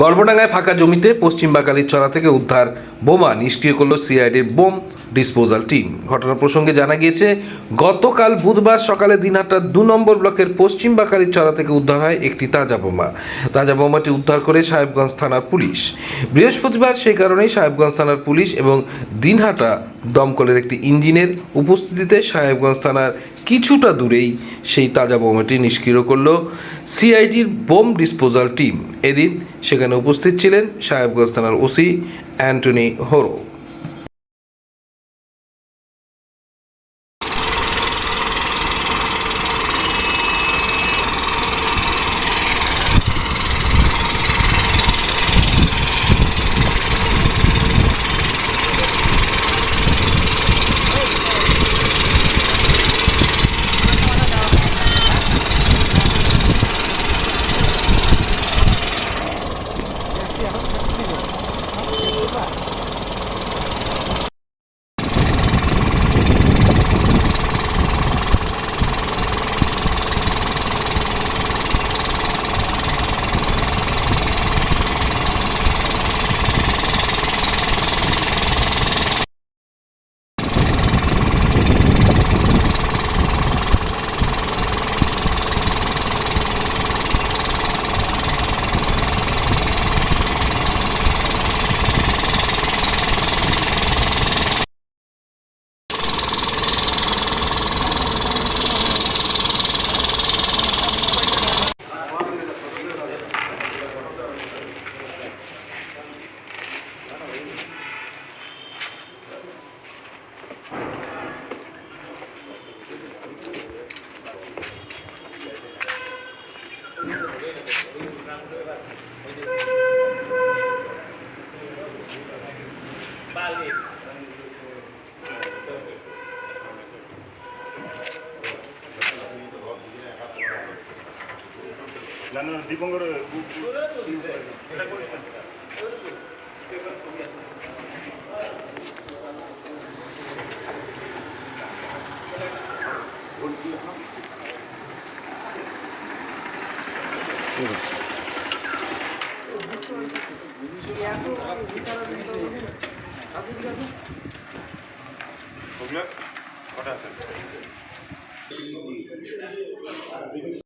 গর্বডাঙ্গায় ফাঁকা জমিতে পশ্চিম বাকালির চড়া থেকে উদ্ধার বোমা নিষ্ক্রিয় করল সিআইডির বোম ডিসপোজাল টিম। ঘটনা প্রসঙ্গে জানা গিয়েছে, গতকাল বুধবার সকালে দিনহাটার দু নম্বর ব্লকের পশ্চিম বাকালির চড়া থেকে উদ্ধার হয় একটি তাজা বোমা। তাজা বোমাটি উদ্ধার করে সাহেবগঞ্জ থানার পুলিশ। বৃহস্পতিবার সেই কারণেই সাহেবগঞ্জ থানার পুলিশ এবং দিনহাটা দমকলের একটি ইঞ্জিনের উপস্থিতিতে সাহেবগঞ্জ থানার কিছুটা দূরেই সেই তাজা বোমাটি নিষ্ক্রিয় করল সিআইডির বোম ডিসপোজাল টিম। এদিন সেখানে উপস্থিত ছিলেন সাহেবগঞ্জ থানার ওসি অ্যান্টনি হোরো। না না দীপঙ্কর কটা আছে?